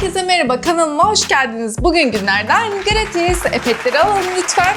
Herkese merhaba kanalıma hoş geldiniz. Bugün günlerden gratis. Efektleri alın lütfen.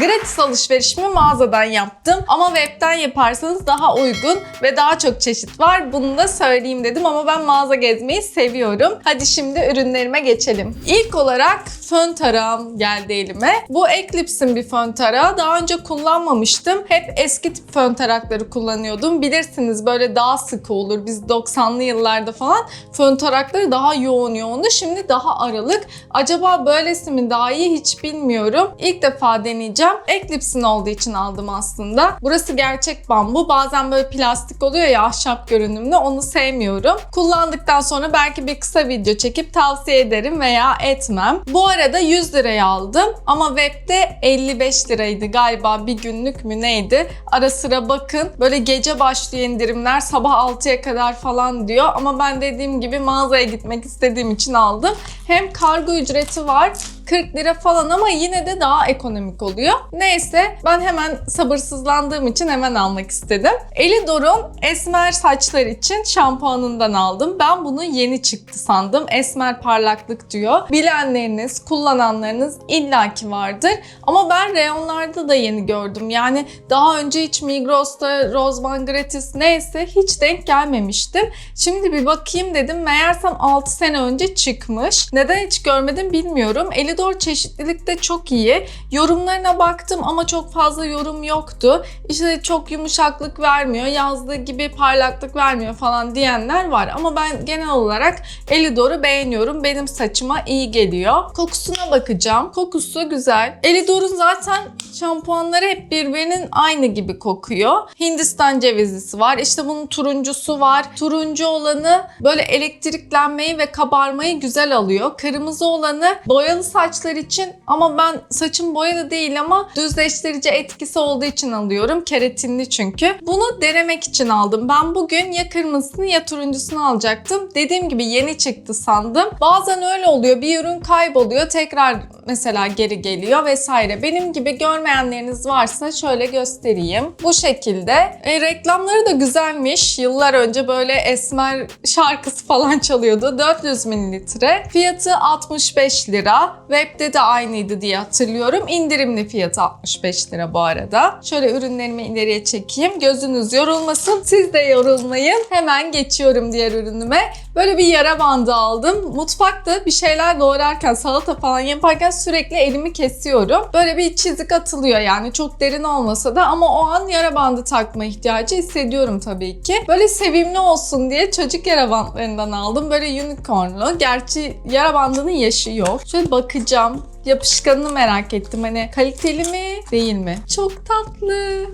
Gratis alışverişimi mağazadan yaptım ama webten yaparsanız daha uygun ve daha çok çeşit var. Bunu da söyleyeyim dedim ama ben mağaza gezmeyi seviyorum. Hadi şimdi ürünlerime geçelim. İlk olarak fön tarağım geldi elime. Bu Eclipse'in bir fön tarağı. Daha önce kullanmamıştım. Hep eski tip fön tarakları kullanıyordum. Bilirsiniz böyle daha sıkı olur. Biz 90'lı yıllarda falan fön tarakları daha yoğun yoğundu. Şimdi daha aralık. Acaba böylesi mi daha iyi hiç bilmiyorum. İlk defa deneyeceğim. Eclipse'in olduğu için aldım aslında. Burası gerçek bambu. Bazen böyle plastik oluyor ya ahşap görünümlü. Onu sevmiyorum. Kullandıktan sonra belki bir kısa video çekip tavsiye ederim veya etmem. Bu arada 100 liraya aldım ama webde 55 liraydı galiba bir günlük mü neydi? Ara sıra bakın. Böyle gece başlıyor indirimler. Sabah 6'ya kadar falan diyor. Ama ben dediğim gibi mağazaya gitmek istediğim için aldım. Hem kargo ücreti var 40 lira falan ama yine de daha ekonomik oluyor. Neyse ben hemen sabırsızlandığım için hemen almak istedim. Elidor'un esmer saçlar için şampuanından aldım. Ben bunu yeni çıktı sandım. Esmer parlaklık diyor. Bilenleriniz, kullananlarınız illaki vardır. Ama ben reyonlarda da yeni gördüm. Yani daha önce hiç Migros'ta, Rozban Gratis neyse hiç denk gelmemiştim. Şimdi bir bakayım dedim. Meğersem 6 sene önce çıkmış. Neden hiç görmedim bilmiyorum. Elidor çeşitlilikte çok iyi. Yorumlarına baktım ama çok fazla yorum yoktu. İşte çok yumuşaklık vermiyor, yazdığı gibi parlaklık vermiyor falan diyenler var. Ama ben genel olarak Elidor'u beğeniyorum. Benim saçıma iyi geliyor. Kokusuna bakacağım. Kokusu güzel. Elidor'un zaten şampuanları hep birbirinin aynı gibi kokuyor. Hindistan cevizlisi var. İşte bunun turuncusu var. Turuncu olanı böyle elektriklenmeyi ve kabarmayı güzel alıyor. Kırmızı olanı boyalı saçlar için ama ben saçım boyalı değil ama düzleştirici etkisi olduğu için alıyorum. Keratinli çünkü. Bunu denemek için aldım. Ben bugün ya kırmızısını ya turuncusunu alacaktım. Dediğim gibi yeni çıktı sandım. Bazen öyle oluyor. Bir ürün kayboluyor. Tekrar mesela geri geliyor vesaire. Benim gibi görmeyenleriniz varsa şöyle göstereyim. Bu şekilde. E, reklamları da güzelmiş. Yıllar önce böyle esmer şarkısı falan çalıyordu. 400 mililitre. Fiyatı 65 lira. Webde de aynıydı diye hatırlıyorum. İndirimli fiyatı 65 lira bu arada. Şöyle ürünlerimi ileriye çekeyim. Gözünüz yorulmasın. Siz de yorulmayın. Hemen geçiyorum diğer ürünüme. Böyle bir yara bandı aldım. Mutfakta bir şeyler doğrarken, salata falan yaparken sürekli elimi kesiyorum. Böyle bir çizik atılıyor yani çok derin olmasa da ama o an yara bandı takma ihtiyacı hissediyorum tabii ki. Böyle sevimli olsun diye çocuk yara bandlarından aldım. Böyle unicornlu. Gerçi yara bandının yaşı yok. Şöyle bakacağım. Yapışkanını merak ettim. Hani kaliteli mi değil mi? Çok tatlı.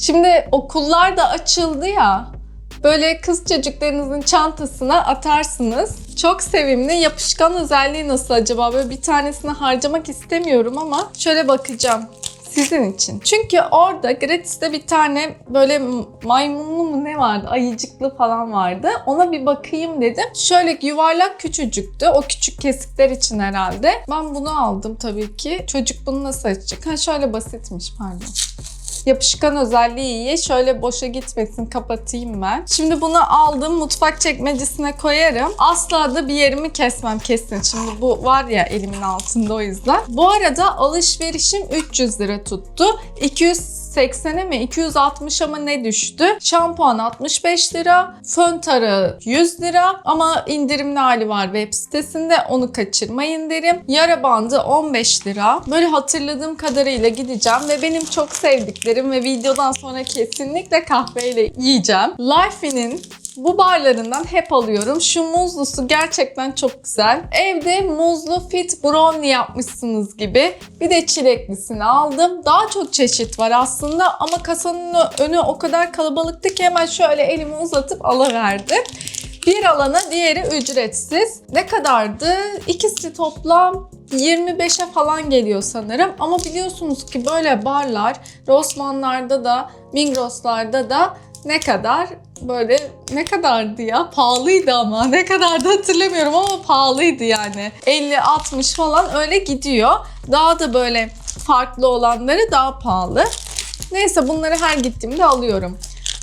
Şimdi okullar da açıldı ya. Böyle kız çocuklarınızın çantasına atarsınız. Çok sevimli. Yapışkan özelliği nasıl acaba? Böyle bir tanesini harcamak istemiyorum ama şöyle bakacağım sizin için. Çünkü orada gratis'te bir tane böyle maymunlu mu ne vardı? Ayıcıklı falan vardı. Ona bir bakayım dedim. Şöyle yuvarlak küçücüktü. O küçük kesikler için herhalde. Ben bunu aldım tabii ki. Çocuk bunu nasıl açacak? Ha şöyle basitmiş pardon yapışkan özelliği iyi. Şöyle boşa gitmesin kapatayım ben. Şimdi bunu aldım mutfak çekmecesine koyarım. Asla da bir yerimi kesmem kesin. Şimdi bu var ya elimin altında o yüzden. Bu arada alışverişim 300 lira tuttu. 200 80'e mi 260'a mı ne düştü? Şampuan 65 lira, fön tarağı 100 lira ama indirimli hali var web sitesinde onu kaçırmayın derim. Yara bandı 15 lira. Böyle hatırladığım kadarıyla gideceğim ve benim çok sevdiklerim ve videodan sonra kesinlikle kahveyle yiyeceğim. Life'inin bu barlarından hep alıyorum. Şu muzlusu gerçekten çok güzel. Evde muzlu fit brownie yapmışsınız gibi. Bir de çileklisini aldım. Daha çok çeşit var aslında ama kasanın önü o kadar kalabalıktı ki hemen şöyle elimi uzatıp alıverdim. Bir alana diğeri ücretsiz. Ne kadardı? İkisi toplam 25'e falan geliyor sanırım. Ama biliyorsunuz ki böyle barlar Rossmann'larda da Migros'larda da ne kadar böyle ne kadardı ya? Pahalıydı ama. Ne kadar da hatırlamıyorum ama pahalıydı yani. 50-60 falan öyle gidiyor. Daha da böyle farklı olanları daha pahalı. Neyse bunları her gittiğimde alıyorum.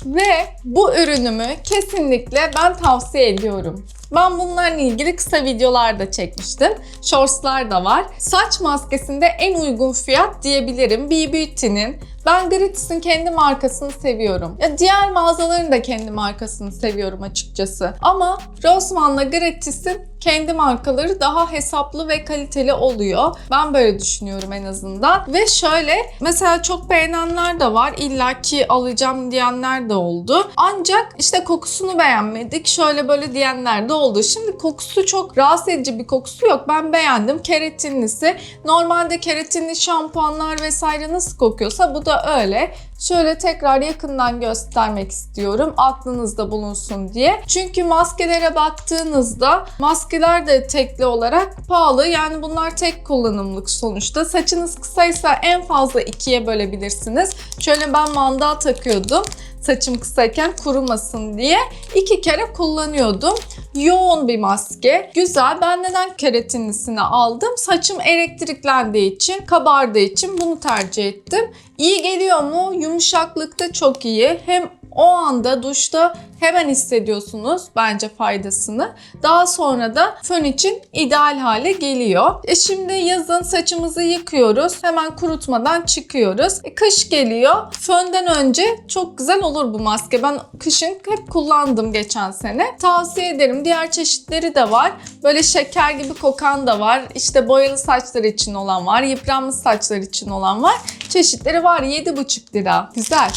Ve bu ürünümü kesinlikle ben tavsiye ediyorum. Ben bunlarla ilgili kısa videolar da çekmiştim. Shortslar da var. Saç maskesinde en uygun fiyat diyebilirim. B Beauty'nin ben Gratis'in kendi markasını seviyorum. Ya diğer mağazaların da kendi markasını seviyorum açıkçası. Ama Rossmann'la Gratis'in kendi markaları daha hesaplı ve kaliteli oluyor. Ben böyle düşünüyorum en azından. Ve şöyle mesela çok beğenenler de var. İlla ki alacağım diyenler de oldu. Ancak işte kokusunu beğenmedik. Şöyle böyle diyenler de oldu. Şimdi kokusu çok rahatsız edici bir kokusu yok. Ben beğendim. Keratinlisi. Normalde keratinli şampuanlar vesaire nasıl kokuyorsa bu da öyle. Şöyle tekrar yakından göstermek istiyorum. Aklınızda bulunsun diye. Çünkü maskelere baktığınızda maskeler de tekli olarak pahalı. Yani bunlar tek kullanımlık sonuçta. Saçınız kısaysa en fazla ikiye bölebilirsiniz. Şöyle ben mandal takıyordum saçım kısayken kurumasın diye iki kere kullanıyordum. Yoğun bir maske. Güzel. Ben neden keratinlisini aldım? Saçım elektriklendiği için, kabardığı için bunu tercih ettim. İyi geliyor mu? Yumuşaklıkta çok iyi. Hem o anda duşta hemen hissediyorsunuz bence faydasını. Daha sonra da fön için ideal hale geliyor. E şimdi yazın saçımızı yıkıyoruz. Hemen kurutmadan çıkıyoruz. E kış geliyor. Fönden önce çok güzel olur bu maske. Ben kışın hep kullandım geçen sene. Tavsiye ederim. Diğer çeşitleri de var. Böyle şeker gibi kokan da var. İşte boyalı saçlar için olan var. Yıpranmış saçlar için olan var. Çeşitleri var. 7,5 lira. Güzel.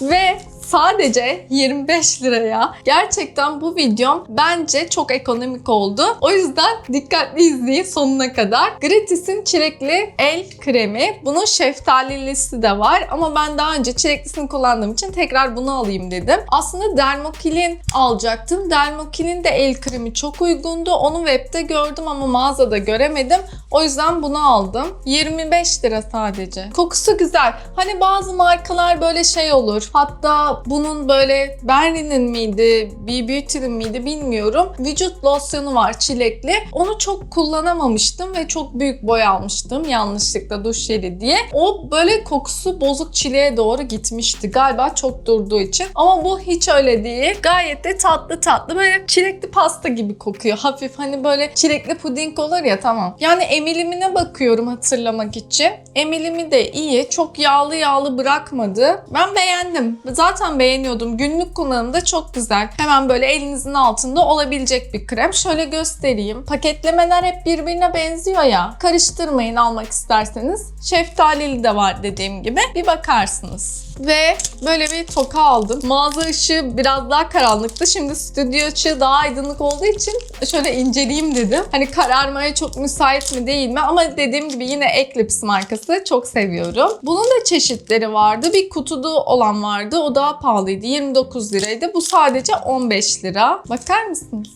Ve sadece 25 liraya. Gerçekten bu videom bence çok ekonomik oldu. O yüzden dikkatli izleyin sonuna kadar. Gratis'in çilekli el kremi. Bunun şeftalilisi de var ama ben daha önce çileklisini kullandığım için tekrar bunu alayım dedim. Aslında Dermokil'in alacaktım. Dermokil'in de el kremi çok uygundu. Onu webde gördüm ama mağazada göremedim. O yüzden bunu aldım. 25 lira sadece. Kokusu güzel. Hani bazı markalar böyle şey olur. Hatta bunun böyle Berlin'in miydi, B Beauty'nin miydi bilmiyorum. Vücut losyonu var çilekli. Onu çok kullanamamıştım ve çok büyük boy almıştım yanlışlıkla duş jeli diye. O böyle kokusu bozuk çileğe doğru gitmişti. Galiba çok durduğu için. Ama bu hiç öyle değil. Gayet de tatlı tatlı böyle çilekli pasta gibi kokuyor. Hafif hani böyle çilekli puding olur ya tamam. Yani emilimine bakıyorum hatırlamak için. Emilimi de iyi. Çok yağlı yağlı bırakmadı. Ben beğendim. Zaten beğeniyordum. Günlük kullanımda çok güzel. Hemen böyle elinizin altında olabilecek bir krem. Şöyle göstereyim. Paketlemeler hep birbirine benziyor ya. Karıştırmayın almak isterseniz. Şeftalili de var dediğim gibi. Bir bakarsınız. Ve böyle bir toka aldım. Mağaza ışığı biraz daha karanlıktı. Şimdi stüdyo ışığı daha aydınlık olduğu için şöyle inceleyeyim dedim. Hani kararmaya çok müsait mi değil mi? Ama dediğim gibi yine Eclipse markası. Çok seviyorum. Bunun da çeşitleri vardı. Bir kutuda olan vardı. O daha pahalıydı. 29 liraydı. Bu sadece 15 lira. Bakar mısınız?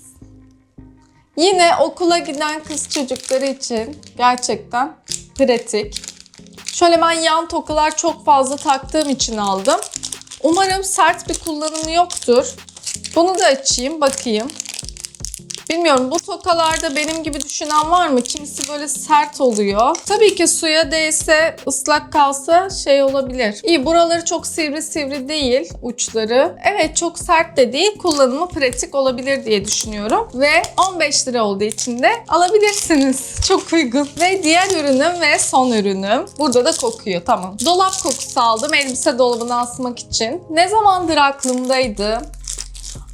Yine okula giden kız çocukları için gerçekten pratik. Şöyle ben yan tokalar çok fazla taktığım için aldım. Umarım sert bir kullanımı yoktur. Bunu da açayım bakayım. Bilmiyorum bu tokalarda benim gibi düşünen var mı? Kimisi böyle sert oluyor. Tabii ki suya değse, ıslak kalsa şey olabilir. İyi buraları çok sivri sivri değil uçları. Evet çok sert de değil. Kullanımı pratik olabilir diye düşünüyorum. Ve 15 lira olduğu için de alabilirsiniz. Çok uygun. Ve diğer ürünüm ve son ürünüm. Burada da kokuyor tamam. Dolap kokusu aldım elbise dolabına asmak için. Ne zamandır aklımdaydı.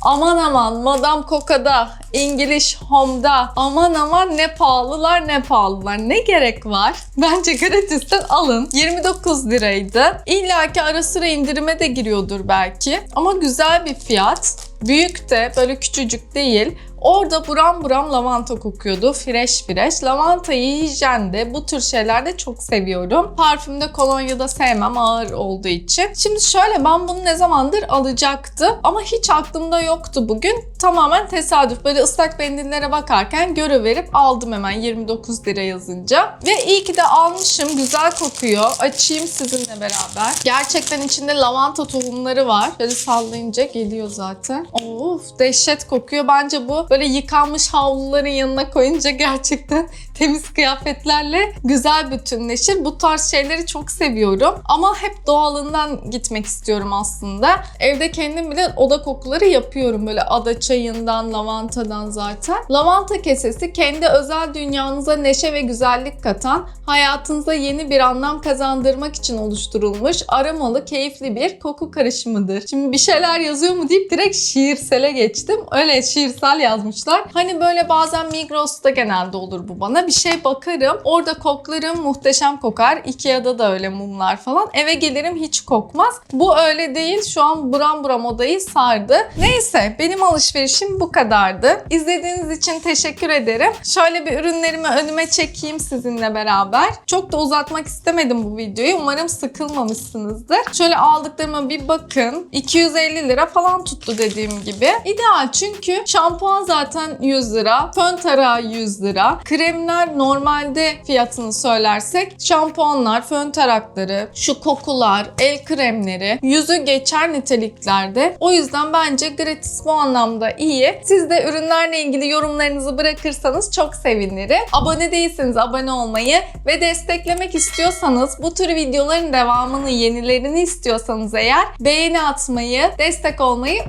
Aman aman Madame Coca'da, English Home'da aman aman ne pahalılar ne pahalılar. Ne gerek var? Bence gratisten alın. 29 liraydı. İlla ki ara sıra indirime de giriyordur belki. Ama güzel bir fiyat. Büyük de böyle küçücük değil. Orada buram buram lavanta kokuyordu. Fresh fresh. Lavantayı hijyende bu tür şeylerde çok seviyorum. Parfümde kolonyada sevmem ağır olduğu için. Şimdi şöyle ben bunu ne zamandır alacaktım ama hiç aklımda yoktu bugün. Tamamen tesadüf. Böyle ıslak mendillere bakarken görüverip aldım hemen 29 lira yazınca. Ve iyi ki de almışım. Güzel kokuyor. Açayım sizinle beraber. Gerçekten içinde lavanta tohumları var. Böyle sallayınca geliyor zaten. Of dehşet kokuyor. Bence bu böyle yıkanmış havluların yanına koyunca gerçekten temiz kıyafetlerle güzel bütünleşir. Bu tarz şeyleri çok seviyorum. Ama hep doğalından gitmek istiyorum aslında. Evde kendim bile oda kokuları yapıyorum. Böyle ada çayından, lavantadan zaten. Lavanta kesesi kendi özel dünyanıza neşe ve güzellik katan, hayatınıza yeni bir anlam kazandırmak için oluşturulmuş aromalı, keyifli bir koku karışımıdır. Şimdi bir şeyler yazıyor mu deyip direkt şiirsele geçtim. Öyle şiirsel yazmışlar. Hani böyle bazen Migros'ta genelde olur bu bana. Bir şey bakarım. Orada koklarım muhteşem kokar. Ikea'da da öyle mumlar falan. Eve gelirim hiç kokmaz. Bu öyle değil. Şu an buram buram odayı sardı. Neyse benim alışverişim bu kadardı. İzlediğiniz için teşekkür ederim. Şöyle bir ürünlerimi önüme çekeyim sizinle beraber. Çok da uzatmak istemedim bu videoyu. Umarım sıkılmamışsınızdır. Şöyle aldıklarıma bir bakın. 250 lira falan tuttu dediğim gibi. İdeal çünkü şampuan zaten 100 lira. Fön tarağı 100 lira. Kremler normalde fiyatını söylersek şampuanlar, fön tarakları, şu kokular, el kremleri yüzü geçer niteliklerde. O yüzden bence gratis bu anlamda iyi. Siz de ürünlerle ilgili yorumlarınızı bırakırsanız çok sevinirim. Abone değilseniz abone olmayı ve desteklemek istiyorsanız bu tür videoların devamını, yenilerini istiyorsanız eğer beğeni atmayı, destek olmayı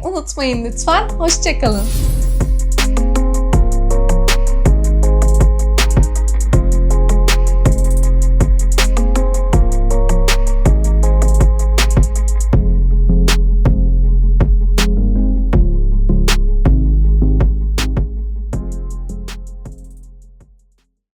unutmayın lütfen. Hoşçakalın.